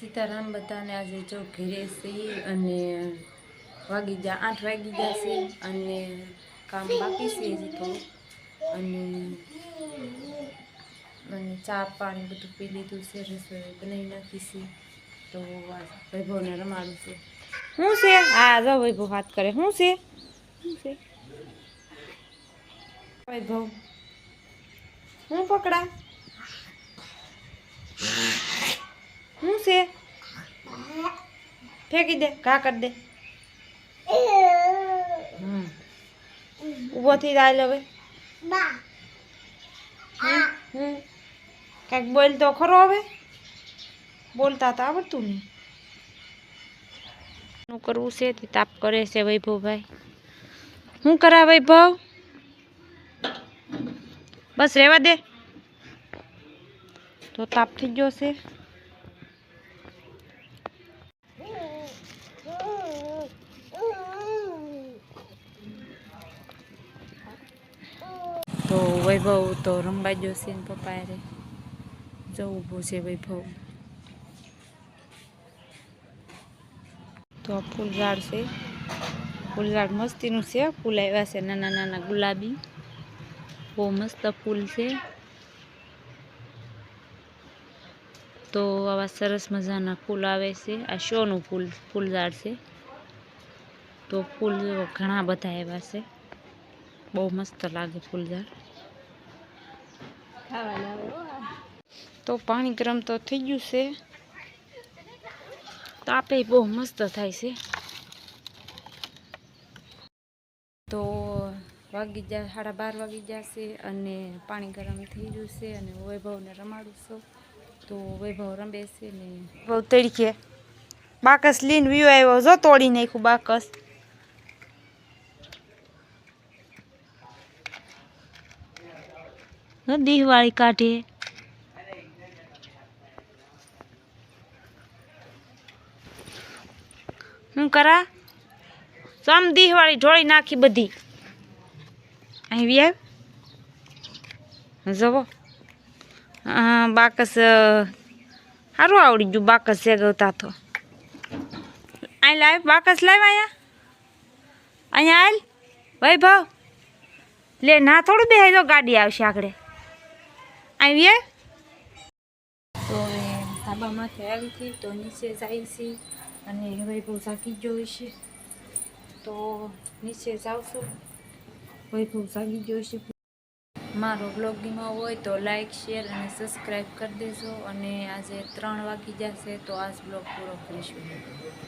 સીતારામ બધાને આજે જો ઘેરે છીએ અને વાગી જા આઠ વાગી જશે અને કામ બાકી છે હજી થોડું અને અને ચા પાણી બધું પી લીધું છે રસોઈ બનાવી નાખી છે. તો વૈભવને રમાડું છે. શું છે? હા જો વૈભવ વાત કરે. શું છે? શું છે? વૈભવ. હું પકડા શું છે ફેંકી દે ઘા કરી દે હમ ઊભો થઈ જાય હવે હમ, હમ કાંઈક બોલ તો ખરો હવે બોલતા તો આવડતું નહીં શું કરવું છે તે તાપ કરે છે વૈભવભાઈ શું કરા વૈભવ બસ રહેવા દે તો તાપ થઈ ગયો છે તો વૈભવ તો રમવા જોશે ને પપ્પાએ. રે જો ઊભો છે વૈભવ. તો આ ફૂલ ઝાડ છે. ફૂલ ઝાડ મસ્તીનું છે. ફૂલ આવ્યા છે નાના નાના ગુલાબી. બહુ મસ્ત ફૂલ છે. તો આવા સરસ મજાના ફૂલ આવે છે. આ શોનું ફૂલ ફૂલ ઝાડ છે. તો ફૂલ ઘણા બધા આવ્યા છે. બહુ મસ્ત લાગે ફૂલ તો પાણી ગરમ તો થઈ ગયું છે. તાપે બહુ મસ્ત થાય છે. તો વાગી જા સાડા બાર વાગી જશે અને પાણી ગરમ થઈ ગયું છે અને વૈભવને રમાડું છું. તો વૈભવ રમે છે ને બહુ તડકે બાકસ લઈને વ્યૂ આવ્યો જો તોડી નાખ્યું બાકસ. દીહવાળી કાઢીએ હું કરા? સમ દીહવાળી ઢોળી નાખી બધી. અહીં વી આવ. જવો હા, બાકસ સારું આવડી ગયું બાકસ સેગવતા તો. અહીં લાવ, બાકસ લાવ અહીંયા. અહીંયા હાલ વૈભવ, લે, ના થોડું બેહાઈ દો ગાડી આવશે આગળ. આવીએ? તો ધાબામાંથી આવી હતી તો નીચે જાય છે અને વૈભવ જાગી ગયો છે. તો નીચે જાવશું વૈભવ જાગી ગયો છે. મારો બ્લોગીમાં હોય તો લાઈક શેર અને સબસ્ક્રાઈબ કરી દેજો. અને આજે ત્રણ વાગી જશે તો આજ બ્લોગ પૂરો કરીશું.